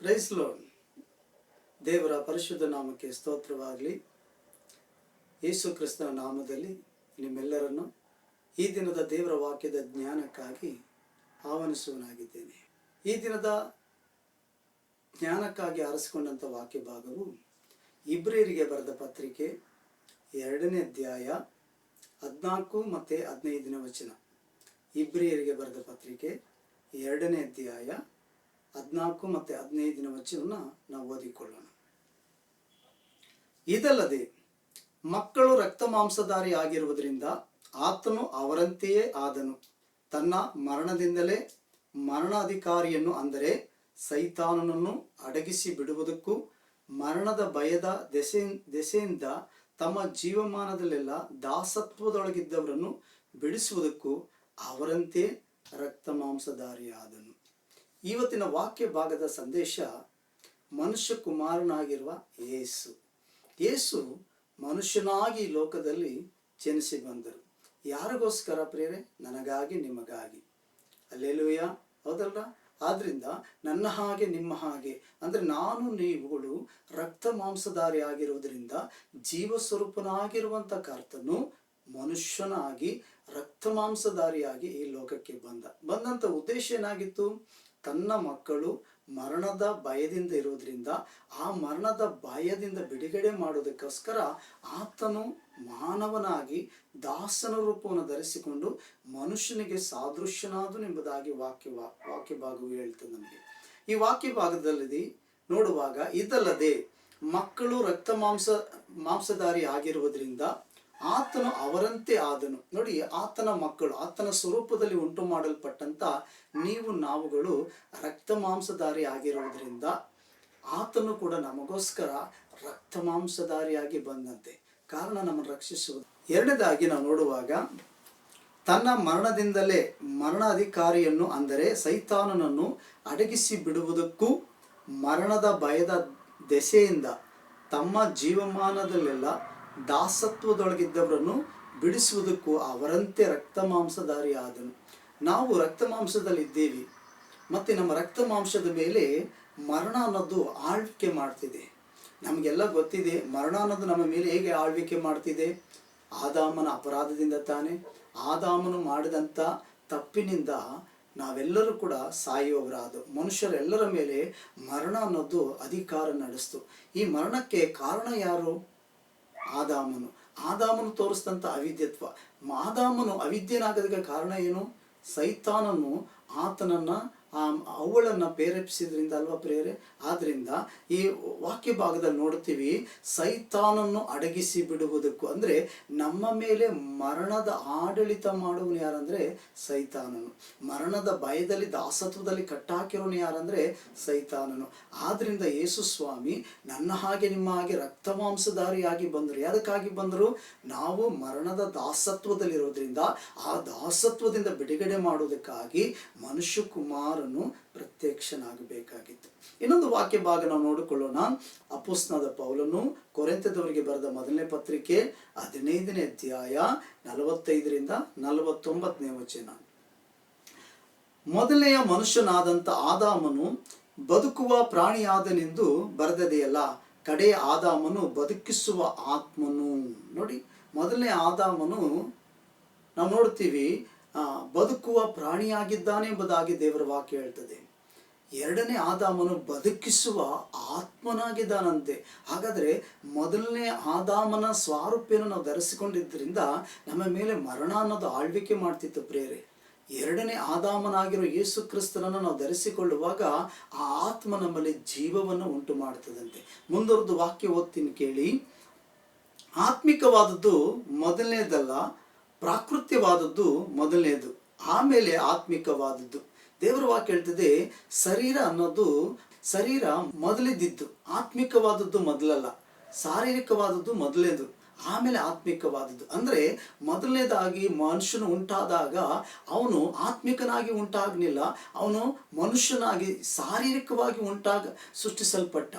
Price ದೇವರ ಪರಿಶುದ್ಧ ನಾಮಕ್ಕೆ ಸ್ತೋತ್ರವಾಗಲಿ. ಯೇಸು ಕ್ರಿಸ್ತನ ನಾಮದಲ್ಲಿ ನಿಮ್ಮೆಲ್ಲರನ್ನು ಈ ದಿನದ ದೇವರ ವಾಕ್ಯದ ಜ್ಞಾನಕ್ಕಾಗಿ ಆಹ್ವಾನಿಸುವನಾಗಿದ್ದೇನೆ. ಈ ದಿನದ ಜ್ಞಾನಕ್ಕಾಗಿ ಆರಿಸಿಕೊಂಡಂಥ ವಾಕ್ಯ ಭಾಗವು ಇಬ್ರಿಯರಿಗೆ ಬರೆದ ಪತ್ರಿಕೆ ಎರಡನೇ ಅಧ್ಯಾಯ ಹದಿನಾಲ್ಕು ಮತ್ತು ಹದಿನೈದನೇ ವಚನ. ಇಬ್ರಿಯರಿಗೆ ಬರೆದ ಪತ್ರಿಕೆ ಎರಡನೇ ಅಧ್ಯಾಯ ಹದಿನಾಲ್ಕು ಮತ್ತು ಹದಿನೈದಿನ ವಚನ ನಾವು ಓದಿಕೊಳ್ಳೋಣ. ಇದಲ್ಲದೆ ಮಕ್ಕಳು ರಕ್ತ ಮಾಂಸಧಾರಿ ಆಗಿರುವುದರಿಂದ ಆತನು ಅವರಂತೆಯೇ ಆದನು. ತನ್ನ ಮರಣದಿಂದಲೇ ಮರಣಾಧಿಕಾರಿಯನ್ನು ಅಂದರೆ ಸೈತಾನನನ್ನು ಅಡಗಿಸಿ ಬಿಡುವುದಕ್ಕೂ ಮರಣದ ಭಯದ ದೆಸೆ, ದೆಸೆಯಿಂದ ತಮ್ಮ ಜೀವಮಾನದಲ್ಲೆಲ್ಲ ದಾಸತ್ವದೊಳಗಿದ್ದವರನ್ನು ಬಿಡಿಸುವುದಕ್ಕೂ ಅವರಂತೆ ರಕ್ತ ಮಾಂಸಧಾರಿಯಾದನು. ಇವತ್ತಿನ ವಾಕ್ಯ ಭಾಗದ ಸಂದೇಶ ಮನುಷ್ಯ ಕುಮಾರನಾಗಿರುವ ಯೇಸು ಯೇಸು ಮನುಷ್ಯನಾಗಿ ಲೋಕದಲ್ಲಿ ಜನಿಸಿ ಬಂದರು. ಯಾರಿಗೋಸ್ಕರ ಪ್ರೇರೆ ನನಗಾಗಿ, ನಿಮಗಾಗಿ. ಅಲ್ಲೆಲುಯ್ಯ ಹೌದಲ್ಲ ಆದ್ರಿಂದ ನನ್ನ ಹಾಗೆ, ನಿಮ್ಮ ಹಾಗೆ. ಅಂದ್ರೆ ನಾನು, ನೀವುಗಳು ರಕ್ತ ಮಾಂಸಧಾರಿ ಆಗಿರುವುದರಿಂದ ಜೀವ ಸ್ವರೂಪನಾಗಿರುವಂತ ಕರ್ತನು ಮನುಷ್ಯನಾಗಿ, ರಕ್ತ ಮಾಂಸಧಾರಿಯಾಗಿ ಈ ಲೋಕಕ್ಕೆ ಬಂದ. ಬಂದಂತ ಉದ್ದೇಶ ಏನಾಗಿತ್ತು? ತನ್ನ ಮಕ್ಕಳು ಮರಣದ ಭಯದಿಂದ ಇರೋದ್ರಿಂದ ಆ ಮರಣದ ಭಯದಿಂದ ಬಿಡುಗಡೆ ಮಾಡೋದಕ್ಕೋಸ್ಕರ ಆತನು ಮಾನವನಾಗಿ ದಾಸನ ರೂಪವನ್ನು ಧರಿಸಿಕೊಂಡು ಮನುಷ್ಯನಿಗೆ ಸಾದೃಶ್ಯನಾದನು ಎಂಬುದಾಗಿ ವಾಕ್ಯ ವಾಕ್ಯ ಭಾಗವು ಹೇಳ್ತದೆ ನಮಗೆ. ಈ ವಾಕ್ಯ ಭಾಗದಲ್ಲಿ ನೋಡುವಾಗ, ಇದಲ್ಲದೆ ಮಕ್ಕಳು ರಕ್ತ ಮಾಂಸ, ಮಾಂಸಧಾರಿ ಆಗಿರುವುದರಿಂದ ಆತನು ಅವರಂತೆ ಆದನು. ನೋಡಿ, ಆತನ ಮಕ್ಕಳು, ಆತನ ಸ್ವರೂಪದಲ್ಲಿ ಉಂಟು ಮಾಡಲ್ಪಟ್ಟಂತ ನೀವು ನಾವುಗಳು ರಕ್ತ ಮಾಂಸಧಾರಿ ಆಗಿರುವುದರಿಂದ ಆತನು ಕೂಡ ನಮಗೋಸ್ಕರ ರಕ್ತ ಮಾಂಸಧಾರಿಯಾಗಿ ಬಂದಂತೆ. ಕಾರಣ ನಮ್ಮನ್ನು ರಕ್ಷಿಸುವುದು. ಎರಡನೇದಾಗಿ ನಾವು ನೋಡುವಾಗ, ತನ್ನ ಮರಣದಿಂದಲೇ ಮರಣ ಅಧಿಕಾರಿಯನ್ನು ಅಂದರೆ ಸೈತಾನನನ್ನು ಅಡಗಿಸಿ ಬಿಡುವುದಕ್ಕೂ ಮರಣದ ಭಯದ ದೆಸೆಯಿಂದ ತಮ್ಮ ಜೀವಮಾನದಲ್ಲೆಲ್ಲ ದಾಸತ್ವದೊಳಗಿದ್ದವರನ್ನು ಬಿಡಿಸುವುದಕ್ಕೂ ಅವರಂತೆ ರಕ್ತ ಮಾಂಸಧಾರಿ ಆದನು ನಾವು ರಕ್ತ ಮಾಂಸದಲ್ಲಿದ್ದೇವೆ ಮತ್ತು ನಮ್ಮ ರಕ್ತ ಮಾಂಸದ ಮೇಲೆ ಮರಣ ಅನ್ನೋದು ಆಳ್ವಿಕೆ ಮಾಡ್ತಿದೆ. ನಮಗೆಲ್ಲ ಗೊತ್ತಿದೆ, ಮರಣ ಅನ್ನೋದು ನಮ್ಮ ಮೇಲೆ ಹೇಗೆ ಆಳ್ವಿಕೆ ಮಾಡ್ತಿದೆ? ಆದಾಮನ ಅಪರಾಧದಿಂದ ತಾನೆ. ಆದಾಮನು ಮಾಡಿದಂಥ ತಪ್ಪಿನಿಂದ ನಾವೆಲ್ಲರೂ ಕೂಡ ಸಾಯುವವರಾದವು. ಮನುಷ್ಯರೆಲ್ಲರ ಮೇಲೆ ಮರಣ ಅನ್ನೋದು ಅಧಿಕಾರ ನಡೆಸ್ತು. ಈ ಮರಣಕ್ಕೆ ಕಾರಣ ಯಾರು? ಆದಾಮನು. ಆದಾಮನು ತೋರಿಸಿದಂಥ ಅವಿದ್ಯತ್ವ. ಆದಾಮನು ಅವಿದ್ಯನಾಗೋದಕ್ಕೆ ಕಾರಣ ಏನು? ಸೈತಾನನು ಆತನನ್ನ ಆ ಅವಳನ್ನ ಪ್ರೇರೇಪಿಸಿದ್ರಿಂದ ಅಲ್ವಾ ಪ್ರೇರೆ? ಆದ್ರಿಂದ ಈ ವಾಕ್ಯ ಭಾಗದಲ್ಲಿ ನೋಡ್ತೀವಿ, ಸೈತಾನನ್ನು ಅಡಗಿಸಿ ಬಿಡುವುದಕ್ಕೂ, ಅಂದ್ರೆ ನಮ್ಮ ಮೇಲೆ ಮರಣದ ಆಡಳಿತ ಮಾಡುವನು ಯಾರಂದ್ರೆ? ಸೈತಾನನು. ಮರಣದ ಭಯದಲ್ಲಿ, ದಾಸತ್ವದಲ್ಲಿ ಕಟ್ಟಾಕಿರೋನು ಯಾರಂದ್ರೆ? ಸೈತಾನನು. ಆದ್ರಿಂದ ಯೇಸು ಸ್ವಾಮಿ, ನನ್ನ ಹಾಗೆ ನಿಮ್ಮ ಹಾಗೆ ರಕ್ತ ಮಾಂಸಧಾರಿಯಾಗಿ ಬಂದರು. ಯಾದಕ್ಕಾಗಿ ಬಂದರು? ನಾವು ಮರಣದ ದಾಸತ್ವದಲ್ಲಿರೋದ್ರಿಂದ, ಆ ದಾಸತ್ವದಿಂದ ಬಿಡುಗಡೆ ಮಾಡುವುದಕ್ಕಾಗಿ ಮನುಷ್ಯ ಕುಮಾರನು ಪ್ರತ್ಯಕ್ಷನಾಗಬೇಕಾಗಿತ್ತು. ಇನ್ನೊಂದು ವಾಕ್ಯ ಭಾಗ ನಾವು ನೋಡಿಕೊಳ್ಳೋಣ. ಅಪುಸ್ನಾದ ಪೌಲನು ಕೊರೆಂತದವರಿಗೆ ಬರೆದ ಮೊದಲನೇ ಪತ್ರಿಕೆ ಹದಿನೈದನೇ ಅಧ್ಯಾಯ ನಲವತ್ತೈದರಿಂದ ನಲವತ್ತೊಂಬತ್ತನೇ ವಚನ. ಮೊದಲನೆಯ ಮನುಷ್ಯನಾದಂತ ಆದಾಮನು ಬದುಕುವ ಪ್ರಾಣಿಯಾದನೆಂದು ಬರೆದದೆಯಲ್ಲ ಕಡೆಯ ಆದಾಮನು ಬದುಕಿಸುವ ಆತ್ಮನು. ನೋಡಿ, ಮೊದಲನೇ ಆದಾಮನು, ನಾವು ನೋಡ್ತೀವಿ ಬದುಕುವ ಪ್ರಾಣಿಯಾಗಿದ್ದಾನೆ ಎಂಬುದಾಗಿ ದೇವರ ವಾಕ್ಯ ಹೇಳ್ತದೆ. ಎರಡನೇ ಆದಾಮನು ಬದುಕಿಸುವ ಆತ್ಮನಾಗಿದ್ದಾನಂತೆ. ಹಾಗಾದ್ರೆ ಮೊದಲನೇ ಆದಾಮನ ಸ್ವಾರೂಪ್ಯನ ನಾವು ಧರಿಸಿಕೊಂಡಿದ್ದರಿಂದ ನಮ್ಮ ಮೇಲೆ ಮರಣ ಅನ್ನೋದು ಆಳ್ವಿಕೆ ಮಾಡ್ತಿತ್ತು ಪ್ರೇರೆ ಎರಡನೇ ಆದಾಮನಾಗಿರೋ ಯೇಸು ಕ್ರಿಸ್ತನನ್ನು ನಾವು ಧರಿಸಿಕೊಳ್ಳುವಾಗ ಆ ಆತ್ಮ ನಮ್ಮಲ್ಲಿ ಜೀವವನ್ನು ಉಂಟು ಮಾಡ್ತದಂತೆ. ಮುಂದುವರೆದು ವಾಕ್ಯ ಓದ್ತೀನಿ ಕೇಳಿ. ಆತ್ಮಿಕವಾದದ್ದು ಮೊದಲನೇದಲ್ಲ ಪ್ರಾಕೃತ್ಯವಾದದ್ದು ಮೊದಲನೇದು, ಆಮೇಲೆ ಆತ್ಮಿಕವಾದದ್ದು. ದೇವರ ವಾಕ್ಯ ಹೇಳ್ತದೆ, ಶರೀರ ಅನ್ನೋದು ಶರೀರ ಮೊದಲಿದ್ದಿದ್ದು, ಆತ್ಮಿಕವಾದದ್ದು ಮೊದಲಲ್ಲ, ಶಾರೀರಿಕವಾದದ್ದು ಮೊದಲೇದು ಆಮೇಲೆ ಆತ್ಮಿಕವಾದದ್ದು. ಅಂದ್ರೆ ಮೊದಲನೇದಾಗಿ ಮನುಷ್ಯನು ಉಂಟಾದಾಗ ಅವನು ಆತ್ಮಿಕನಾಗಿ ಉಂಟಾಗಲಿಲ್ಲ, ಅವನು ಮನುಷ್ಯನಾಗಿ ಶಾರೀರಿಕವಾಗಿ ಉಂಟಾಗ, ಸೃಷ್ಟಿಸಲ್ಪಟ್ಟ.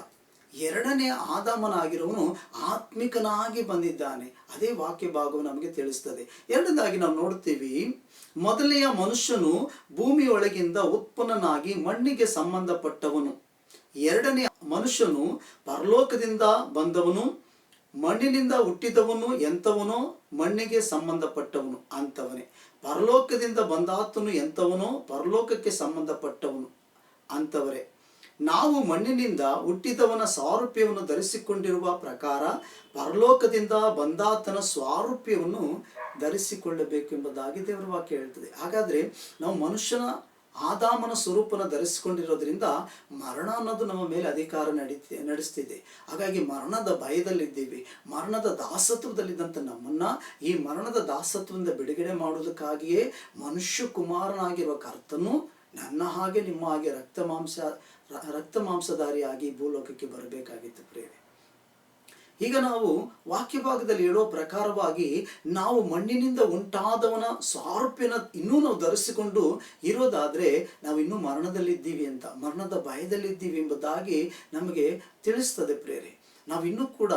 ಎರಡನೇ ಆದಾಮನಾಗಿರುವನು ಆತ್ಮಿಕನಾಗಿ ಬಂದಿದ್ದಾನೆ. ಅದೇ ವಾಕ್ಯ ಭಾಗವು ನಮಗೆ ತಿಳಿಸ್ತದೆ. ಎರಡನೇದಾಗಿ ನಾವು ನೋಡ್ತೀವಿ, ಮೊದಲನೆಯ ಮನುಷ್ಯನು ಭೂಮಿಯೊಳಗಿಂದ ಉತ್ಪನ್ನನಾಗಿ ಮಣ್ಣಿಗೆ ಸಂಬಂಧಪಟ್ಟವನು. ಎರಡನೇ ಮನುಷ್ಯನು ಪರಲೋಕದಿಂದ ಬಂದವನು, ಮಣ್ಣಿನಿಂದ ಹುಟ್ಟಿದವನು, ಎಂಥವನೋ ಮಣ್ಣಿಗೆ ಸಂಬಂಧಪಟ್ಟವನು ಅಂತವನೇ. ಪರಲೋಕದಿಂದ ಬಂದಾತನು ಎಂಥವನೋ ಪರಲೋಕಕ್ಕೆ ಸಂಬಂಧಪಟ್ಟವನು ಅಂತವರೇ. ನಾವು ಮಣ್ಣಿನಿಂದ ಹುಟ್ಟಿದವನ ಸಾರೂಪ್ಯವನ್ನು ಧರಿಸಿಕೊಂಡಿರುವ ಪ್ರಕಾರ ಪರಲೋಕದಿಂದ ಬಂದಾತನ ಸ್ವಾರೂಪ್ಯವನ್ನು ಧರಿಸಿಕೊಳ್ಳಬೇಕೆಂಬುದಾಗಿ ದೇವರ ವಾಕ್ಯ ಹೇಳ್ತದೆ. ಹಾಗಾದ್ರೆ ನಾವು ಮನುಷ್ಯನ ಆದಾಮನ ಸ್ವರೂಪನ ಧರಿಸಿಕೊಂಡಿರೋದ್ರಿಂದ ಮರಣ ಅನ್ನೋದು ನಮ್ಮ ಮೇಲೆ ಅಧಿಕಾರ ನಡೀತಿ, ನಡೆಸ್ತಿದೆ. ಹಾಗಾಗಿ ಮರಣದ ಭಯದಲ್ಲಿದ್ದೀವಿ. ಮರಣದ ದಾಸತ್ವದಲ್ಲಿದ್ದಂಥ ನಮ್ಮನ್ನ ಈ ಮರಣದ ದಾಸತ್ವದಿಂದ ಬಿಡುಗಡೆ ಮಾಡುವುದಕ್ಕಾಗಿಯೇ ಮನುಷ್ಯ ಕುಮಾರನಾಗಿರುವ ಕರ್ತನು ನನ್ನ ಹಾಗೆ ನಿಮ್ಮ ಹಾಗೆ ರಕ್ತ ಮಾಂಸ ರಕ್ತ ಮಾಂಸಧಾರಿಯಾಗಿ ಭೂಲೋಕಕ್ಕೆ ಬರಬೇಕಾಗಿತ್ತು ಪ್ರೇರೆ ಈಗ ನಾವು ವಾಕ್ಯ ಭಾಗದಲ್ಲಿ ಹೇಳೋ ಪ್ರಕಾರವಾಗಿ ನಾವು ಮಣ್ಣಿನಿಂದ ಉಂಟಾದವನ ಸಾರೂಪ್ಯನ ಇನ್ನೂ ನಾವು ಧರಿಸಿಕೊಂಡು ಇರೋದಾದ್ರೆ ನಾವು ಇನ್ನೂ ಮರಣದಲ್ಲಿದ್ದೀವಿ ಅಂತ, ಮರಣದ ಭಯದಲ್ಲಿದ್ದೀವಿ ಎಂಬುದಾಗಿ ನಮಗೆ ತಿಳಿಸ್ತದೆ ಪ್ರೇರೆ ನಾವು ಇನ್ನೂ ಕೂಡ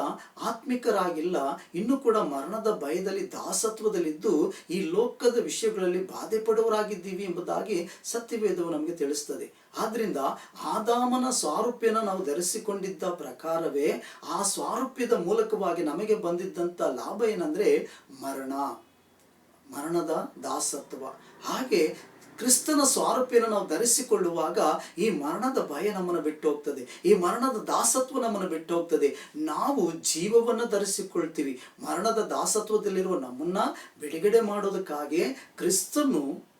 ಆತ್ಮಿಕರಾಗಿಲ್ಲ, ಇನ್ನೂ ಕೂಡ ಮರಣದ ಭಯದಲ್ಲಿ ದಾಸತ್ವದಲ್ಲಿದ್ದು ಈ ಲೋಕದ ವಿಷಯಗಳಲ್ಲಿ ಬಾಧೆ ಪಡುವರಾಗಿದ್ದೀವಿ ಎಂಬುದಾಗಿ ಸತ್ಯವೇದವು ನಮಗೆ ತಿಳಿಸ್ತದೆ. ಆದ್ರಿಂದ ಆದಾಮನ ಸ್ವಾರೂಪ್ಯನ ನಾವು ಧರಿಸಿಕೊಂಡಿದ್ದ ಪ್ರಕಾರವೇ ಆ ಸ್ವಾರೂಪ್ಯದ ಮೂಲಕವಾಗಿ ನಮಗೆ ಬಂದಿದ್ದಂತ ಲಾಭ ಏನಂದ್ರೆ ಮರಣ, ಮರಣದ ದಾಸತ್ವ. ಹಾಗೆ ಕ್ರಿಸ್ತನ ಸ್ವಾರೂಪ್ಯನ ನಾವು ಧರಿಸಿಕೊಳ್ಳುವಾಗ ಈ ಮರಣದ ಭಯ ನಮ್ಮನ್ನು ಬಿಟ್ಟು ಹೋಗ್ತದೆ ಈ ಮರಣದ ದಾಸತ್ವ ನಮ್ಮನ್ನು ಬಿಟ್ಟು ಹೋಗ್ತದೆ ನಾವು ಜೀವವನ್ನು ಧರಿಸಿಕೊಳ್ತೀವಿ. ಮರಣದ ದಾಸತ್ವದಲ್ಲಿರುವ ನಮ್ಮನ್ನ ಬಿಡುಗಡೆ ಮಾಡೋದಕ್ಕಾಗಿ ಕ್ರಿಸ್ತನು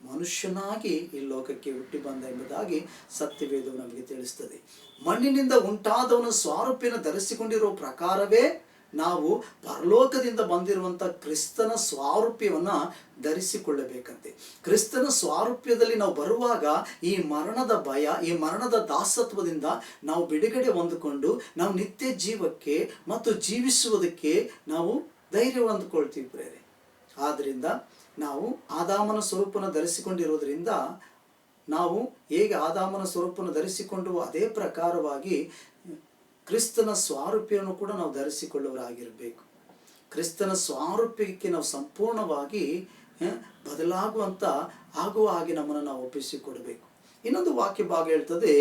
ಮನುಷ್ಯನಾಗಿ ಈ ಲೋಕಕ್ಕೆ ಹುಟ್ಟಿ ಬಂದ ಎಂಬುದಾಗಿ ಸತ್ಯವೇದವು ನಮಗೆ ತಿಳಿಸ್ತದೆ. ಮಣ್ಣಿನಿಂದ ಉಂಟಾದವನ ಸ್ವಾರೂಪ್ಯನ ಧರಿಸಿಕೊಂಡಿರುವ ಪ್ರಕಾರವೇ ನಾವು ಪರಲೋಕದಿಂದ ಬಂದಿರುವಂಥ ಕ್ರಿಸ್ತನ ಸ್ವಾರೂಪ್ಯವನ್ನು ಧರಿಸಿಕೊಳ್ಳಬೇಕಂತೆ. ಕ್ರಿಸ್ತನ ಸ್ವಾರೂಪ್ಯದಲ್ಲಿ ನಾವು ಬರುವಾಗ ಈ ಮರಣದ ಭಯ, ಈ ಮರಣದ ದಾಸತ್ವದಿಂದ ನಾವು ಬಿಡುಗಡೆ ಹೊಂದಿಕೊಂಡು ನಾವು ನಿತ್ಯ ಜೀವಕ್ಕೆ ಮತ್ತು ಜೀವಿಸುವುದಕ್ಕೆ ನಾವು ಧೈರ್ಯ ಹೊಂದ್ಕೊಳ್ತೀವಿ ಪ್ರೇರೆ. ಆದ್ದರಿಂದ ನಾವು ಆದಾಮನ ಸ್ವರೂಪನ ಧರಿಸಿಕೊಂಡಿರೋದ್ರಿಂದ ನಾವು ಹೇಗೆ ಆದಾಮನ ಸ್ವರೂಪನ ಧರಿಸಿಕೊಂಡು ಅದೇ ಪ್ರಕಾರವಾಗಿ ಕ್ರಿಸ್ತನ ಸ್ವಾರೂಪ್ಯವನ್ನು ಕೂಡ ನಾವು ಧರಿಸಿಕೊಳ್ಳುವರಾಗಿರಬೇಕು ಕ್ರಿಸ್ತನ ಸ್ವಾರೂಪ್ಯಕ್ಕೆ ನಾವು ಸಂಪೂರ್ಣವಾಗಿ ಬದಲಾಗುವಂಥ ಆಗುವ ಹಾಗೆ ನಮ್ಮನ್ನು ನಾವು ಒಪ್ಪಿಸಿಕೊಡಬೇಕು. ಇನ್ನೊಂದು ವಾಕ್ಯ ಭಾಗ ಹೇಳ್ತದೆ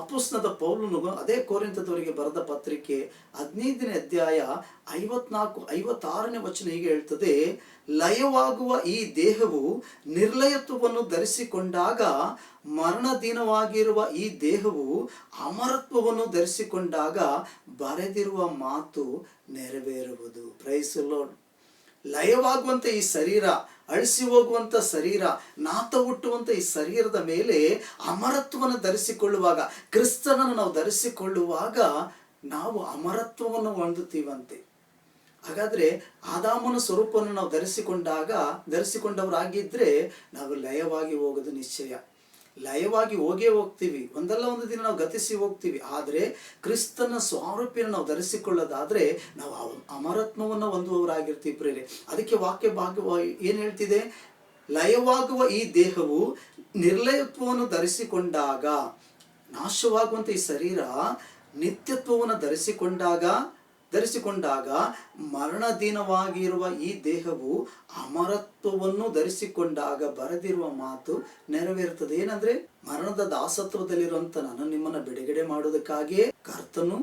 ಅಪುಸ್ನದ ಪೌಲನು ಅದೇ ಕೋರಿಂತದವರಿಗೆ ಬರೆದ ಪತ್ರಿಕೆ ಹದಿನೈದನೇ ಅಧ್ಯಾಯ ಐವತ್ನಾಲ್ಕು ಐವತ್ತಾರನೇ ವಚನ ಹೀಗೆ ಹೇಳ್ತದೆ, ಲಯವಾಗುವ ಈ ದೇಹವು ನಿರ್ಲಯತ್ವವನ್ನು ಧರಿಸಿಕೊಂಡಾಗ ಮರಣದೀನವಾಗಿರುವ ಈ ದೇಹವು ಅಮರತ್ವವನ್ನು ಧರಿಸಿಕೊಂಡಾಗ ಬರೆದಿರುವ ಮಾತು ನೆರವೇರುವುದು. ಪ್ರೈಸ್ ಪ್ರೈಸಲೋಡ್ ಲಯವಾಗುವಂತ ಈ ಶರೀರ, ಅಳಿಸಿ ಹೋಗುವಂತ ಶರೀರ, ನಾತ ಹುಟ್ಟುವಂಥ ಈ ಶರೀರದ ಮೇಲೆ ಅಮರತ್ವವನ್ನು ಧರಿಸಿಕೊಳ್ಳುವಾಗ, ಕ್ರಿಸ್ತನನ್ನು ನಾವು ಧರಿಸಿಕೊಳ್ಳುವಾಗ ನಾವು ಅಮರತ್ವವನ್ನು ಹೊಂದುತ್ತೀವಂತೆ. ಹಾಗಾದ್ರೆ ಆದಾಮನ ಸ್ವರೂಪವನ್ನು ನಾವು ಧರಿಸಿಕೊಂಡಾಗ ಧರಿಸಿಕೊಂಡವರಾಗಿದ್ದರೆ ನಾವು ಲಯವಾಗಿ ಹೋಗೋದು ನಿಶ್ಚಯ. ಲಯವಾಗಿ ಹೋಗೇ ಹೋಗ್ತೀವಿ. ಒಂದಲ್ಲ ಒಂದು ದಿನ ನಾವು ಗತಿಸಿ ಹೋಗ್ತೀವಿ. ಆದರೆ ಕ್ರಿಸ್ತನ ಸ್ವಾರೂಪ್ಯನ ನಾವು ಧರಿಸಿಕೊಳ್ಳೋದಾದರೆ ನಾವು ಅಮರತ್ವವನ್ನು ಹೊಂದುವವರಾಗಿರ್ತೀವಿ ಪ್ರೇರೆ ಅದಕ್ಕೆ ವಾಕ್ಯ ಭಾಗ್ಯವಾಗಿ ಏನು ಹೇಳ್ತಿದೆ? ಲಯವಾಗುವ ಈ ದೇಹವು ನಿರ್ಲಯತ್ವವನ್ನು ಧರಿಸಿಕೊಂಡಾಗ ನಾಶವಾಗುವಂಥ ಈ ಶರೀರ ನಿತ್ಯತ್ವವನ್ನು ಧರಿಸಿಕೊಂಡಾಗ ಧರಿಸಿಕೊಂಡಾಗ ಮರಣದೀನವಾಗಿರುವ ಈ ದೇಹವು ಅಮರತ್ವವನ್ನು ಧರಿಸಿಕೊಂಡಾಗ ಬರೆದಿರುವ ಮಾತು ನೆರವೇರುತ್ತದೆ. ಏನಂದ್ರೆ, ಮರಣದ ದಾಸತ್ವದಲ್ಲಿರುವಂತ ನಾನು ನಿಮ್ಮನ್ನ ಬಿಡುಗಡೆ ಮಾಡುವುದಕ್ಕಾಗಿಯೇ ಕರ್ತನು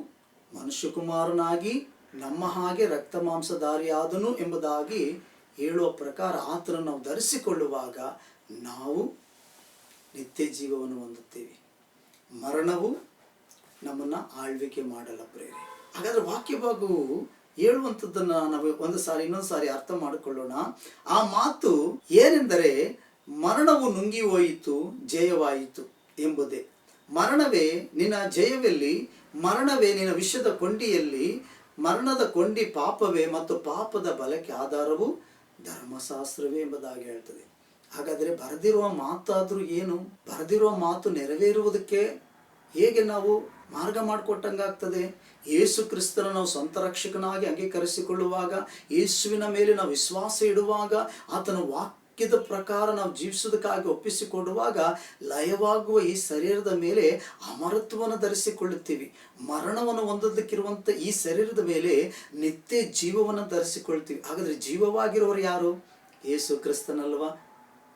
ಮನುಷ್ಯಕುಮಾರನಾಗಿ ನಮ್ಮ ಹಾಗೆ ರಕ್ತ ಮಾಂಸಧಾರಿಯಾದನು ಎಂಬುದಾಗಿ ಹೇಳುವ ಪ್ರಕಾರ ಆತನನ್ನು ನಾವು ಧರಿಸಿಕೊಳ್ಳುವಾಗ ನಾವು ನಿತ್ಯ ಜೀವವನ್ನು ಹೊಂದುತ್ತೇವೆ. ಮರಣವು ನಮ್ಮನ್ನ ಆಳ್ವಿಕೆ ಮಾಡಲ್ಲ ಪ್ರೇರೆ. ಹಾಗಾದ್ರೆ ವಾಕ್ಯ ಭಾಗವು ಹೇಳುವಂಥದ್ದನ್ನ ನಾವು ಒಂದು ಸಾರಿ, ಇನ್ನೊಂದು ಸಾರಿ ಅರ್ಥ ಮಾಡಿಕೊಳ್ಳೋಣ. ಆ ಮಾತು ಏನೆಂದರೆ, ಮರಣವು ನುಂಗಿ ಹೋಯಿತು ಜಯವಾಯಿತು ಎಂಬುದೇ. ಮರಣವೇ ನಿನ್ನ ಜಯವೆಲ್ಲಿ, ಮರಣವೇ ನಿನ್ನ ವಿಷದ ಕೊಂಡಿಯಲ್ಲಿ, ಮರಣದ ಕೊಂಡಿ ಪಾಪವೇ ಮತ್ತು ಪಾಪದ ಬಲಕ್ಕೆ ಆಧಾರವು ಧರ್ಮಶಾಸ್ತ್ರವೇ ಎಂಬುದಾಗಿ ಹೇಳ್ತದೆ. ಹಾಗಾದರೆ ಬರೆದಿರುವ ಮಾತಾದರೂ ಏನು? ಬರೆದಿರುವ ಮಾತು ನೆರವೇರುವುದಕ್ಕೆ ಹೇಗೆ ನಾವು ಮಾರ್ಗ ಮಾಡಿಕೊಟ್ಟಂಗಾಗ್ತದೆ. ಯೇಸು ಕ್ರಿಸ್ತನ ನಾವು ಸ್ವಂತ ರಕ್ಷಕನಾಗಿ ಅಂಗೀಕರಿಸಿಕೊಳ್ಳುವಾಗ, ಯೇಸುವಿನ ಮೇಲೆ ನಾವು ವಿಶ್ವಾಸ ಇಡುವಾಗ, ಆತನ ವಾಕ್ಯದ ಪ್ರಕಾರ ನಾವು ಜೀವಿಸುವುದಕ್ಕಾಗಿ ಒಪ್ಪಿಸಿಕೊಡುವಾಗ, ಲಯವಾಗುವ ಈ ಶರೀರದ ಮೇಲೆ ಅಮರತ್ವವನ್ನು ಧರಿಸಿಕೊಳ್ಳುತ್ತೀವಿ. ಮರಣವನ್ನು ಹೊಂದೋದಕ್ಕಿರುವಂಥ ಈ ಶರೀರದ ಮೇಲೆ ನಿತ್ಯ ಜೀವವನ್ನು ಧರಿಸಿಕೊಳ್ತೀವಿ. ಹಾಗಾದರೆ ಜೀವವಾಗಿರೋರು ಯಾರು? ಯೇಸು ಕ್ರಿಸ್ತನಲ್ವಾ?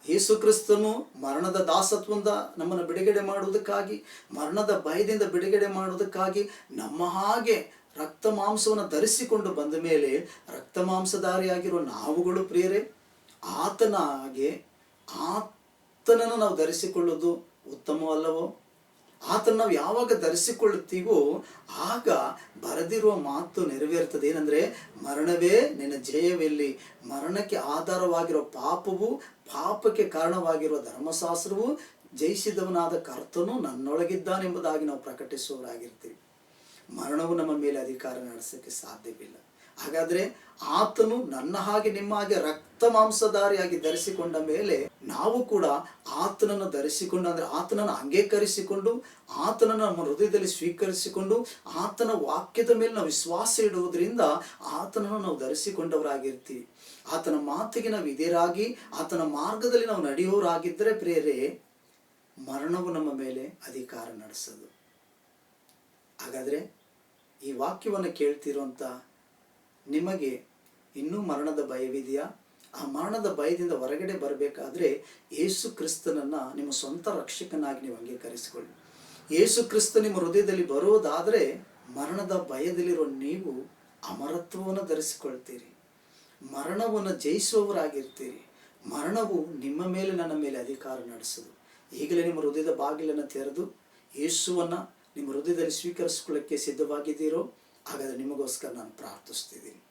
ಯೇಸು ಕ್ರಿಸ್ತನು ಮರಣದ ದಾಸತ್ವದಿಂದ ನಮ್ಮನ್ನು ಬಿಡುಗಡೆ ಮಾಡುವುದಕ್ಕಾಗಿ, ಮರಣದ ಭಯದಿಂದ ಬಿಡುಗಡೆ ಮಾಡುವುದಕ್ಕಾಗಿ ನಮ್ಮ ಹಾಗೆ ರಕ್ತ ಮಾಂಸವನ್ನು ಧರಿಸಿಕೊಂಡು ಬಂದ ಮೇಲೆ ರಕ್ತ ಮಾಂಸಧಾರಿಯಾಗಿರುವ ನಾವುಗಳು ಪ್ರಿಯರೇ, ಆತನ ಹಾಗೆ ಆತನನ್ನು ನಾವು ಧರಿಸಿಕೊಳ್ಳೋದು ಉತ್ತಮವಲ್ಲವೋ? ಆತನ ನಾವು ಯಾವಾಗ ಧರಿಸಿಕೊಳ್ಳುತ್ತೀವೋ ಆಗ ಬರೆದಿರುವ ಮಾತು ನೆರವೇರ್ತದೆ. ಏನಂದ್ರೆ, ಮರಣವೇ ನಿನ್ನ ಜಯವೆಲ್ಲಿ. ಮರಣಕ್ಕೆ ಆಧಾರವಾಗಿರೋ ಪಾಪವು ಪಾಪಕ್ಕೆ ಕಾರಣವಾಗಿರುವ ಧರ್ಮಶಾಸ್ತ್ರವು ಜಯಿಸಿದವನಾದ ಕರ್ತನು ನನ್ನೊಳಗಿದ್ದಾನೆಂಬುದಾಗಿ ನಾವು ಪ್ರಕಟಿಸುವವರಾಗಿರ್ತೀವಿ. ಮರಣವು ನಮ್ಮ ಮೇಲೆ ಅಧಿಕಾರ ನಡೆಸಕ್ಕೆ ಸಾಧ್ಯವಿಲ್ಲ. ಹಾಗಾದ್ರೆ ಆತನು ನನ್ನ ಹಾಗೆ ನಿಮ್ಮ ಹಾಗೆ ರಕ್ತ ಮಾಂಸಧಾರಿಯಾಗಿ ಧರಿಸಿಕೊಂಡ ಮೇಲೆ ನಾವು ಕೂಡ ಆತನನ್ನು ಧರಿಸಿಕೊಂಡು, ಅಂದ್ರೆ ಆತನನ್ನು ಅಂಗೀಕರಿಸಿಕೊಂಡು, ಆತನನ್ನು ನಮ್ಮ ಹೃದಯದಲ್ಲಿ ಸ್ವೀಕರಿಸಿಕೊಂಡು, ಆತನ ವಾಕ್ಯದ ಮೇಲೆ ನಾವು ವಿಶ್ವಾಸ ಇಡುವುದರಿಂದ ಆತನನ್ನು ನಾವು ಧರಿಸಿಕೊಂಡವರಾಗಿರ್ತೀವಿ. ಆತನ ಮಾತಿಗೆ ನಾವು ಇದೇರಾಗಿ ಆತನ ಮಾರ್ಗದಲ್ಲಿ ನಾವು ನಡೆಯೋರಾಗಿದ್ದರೆ ಪ್ರೇರೆ, ಮರಣವು ನಮ್ಮ ಮೇಲೆ ಅಧಿಕಾರ ನಡೆಸದು. ಹಾಗಾದ್ರೆ ಈ ವಾಕ್ಯವನ್ನು ಕೇಳ್ತಿರುವಂಥ ನಿಮಗೆ ಇನ್ನೂ ಮರಣದ ಭಯವಿದೆಯಾ? ಆ ಮರಣದ ಭಯದಿಂದ ಹೊರಗಡೆ ಬರಬೇಕಾದ್ರೆ ಯೇಸು ಕ್ರಿಸ್ತನನ್ನು ನಿಮ್ಮ ಸ್ವಂತ ರಕ್ಷಕನಾಗಿ ನೀವು ಅಂಗೀಕರಿಸಿಕೊಳ್ಳಿ. ಯೇಸು ಕ್ರಿಸ್ತ ನಿಮ್ಮ ಹೃದಯದಲ್ಲಿ ಬರೋದಾದರೆ ಮರಣದ ಭಯದಲ್ಲಿರೋ ನೀವು ಅಮರತ್ವವನ್ನು ಧರಿಸಿಕೊಳ್ತೀರಿ. ಮರಣವನ್ನು ಜಯಿಸುವವರಾಗಿರ್ತೀರಿ. ಮರಣವು ನಿಮ್ಮ ಮೇಲೆ ನನ್ನ ಮೇಲೆ ಅಧಿಕಾರ ನಡೆಸುದು. ಈಗಲೇ ನಿಮ್ಮ ಹೃದಯದ ಬಾಗಿಲನ್ನು ತೆರೆದು ಯೇಸುವನ್ನು ನಿಮ್ಮ ಹೃದಯದಲ್ಲಿ ಸ್ವೀಕರಿಸಿಕೊಳ್ಳಕ್ಕೆ ಸಿದ್ಧವಾಗಿದ್ದೀರೋ? ಹಾಗಾದರೆ ನಿಮಗೋಸ್ಕರ ನಾನು ಪ್ರಾರ್ಥಿಸ್ತಿದ್ದೀನಿ.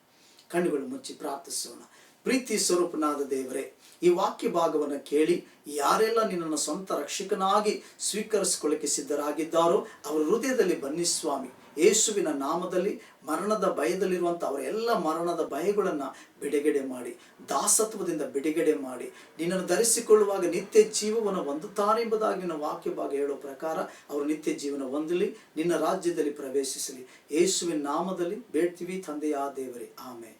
ಕಣ್ಣುಗಳು ಮುಚ್ಚಿ ಪ್ರಾರ್ಥಿಸೋಣ. ಪ್ರೀತಿ ಸ್ವರೂಪನಾದ ದೇವರೇ, ಈ ವಾಕ್ಯ ಭಾಗವನ್ನು ಕೇಳಿ ಯಾರೆಲ್ಲ ನಿನ್ನನ್ನು ಸ್ವಂತ ರಕ್ಷಕನಾಗಿ ಸ್ವೀಕರಿಸಿಕೊಳ್ಳಕ್ಕೆ ಸಿದ್ಧರಾಗಿದ್ದಾರೋ ಅವರ ಹೃದಯದಲ್ಲಿ ಬನ್ನಿ ಸ್ವಾಮಿ. ಯೇಸುವಿನ ನಾಮದಲ್ಲಿ, ಮರಣದ ಭಯದಲ್ಲಿರುವಂಥ ಅವರ ಎಲ್ಲ ಮರಣದ ಭಯಗಳನ್ನು ಬಿಡುಗಡೆ ಮಾಡಿ, ದಾಸತ್ವದಿಂದ ಬಿಡುಗಡೆ ಮಾಡಿ, ನಿನ್ನನ್ನು ಧರಿಸಿಕೊಳ್ಳುವಾಗ ನಿತ್ಯ ಜೀವವನ್ನು ಹೊಂದುತ್ತಾರೆ ಎಂಬುದಾಗಿ ನಿನ್ನ ವಾಕ್ಯ ಭಾಗ ಹೇಳೋ ಪ್ರಕಾರ ಅವರು ನಿತ್ಯ ಜೀವನ ಹೊಂದಲಿ, ನಿನ್ನ ರಾಜ್ಯದಲ್ಲಿ ಪ್ರವೇಶಿಸಲಿ. ಯೇಸುವಿನ ನಾಮದಲ್ಲಿ ಬೇಡ್ತೀವಿ ತಂದೆಯಾ ದೇವರೇ.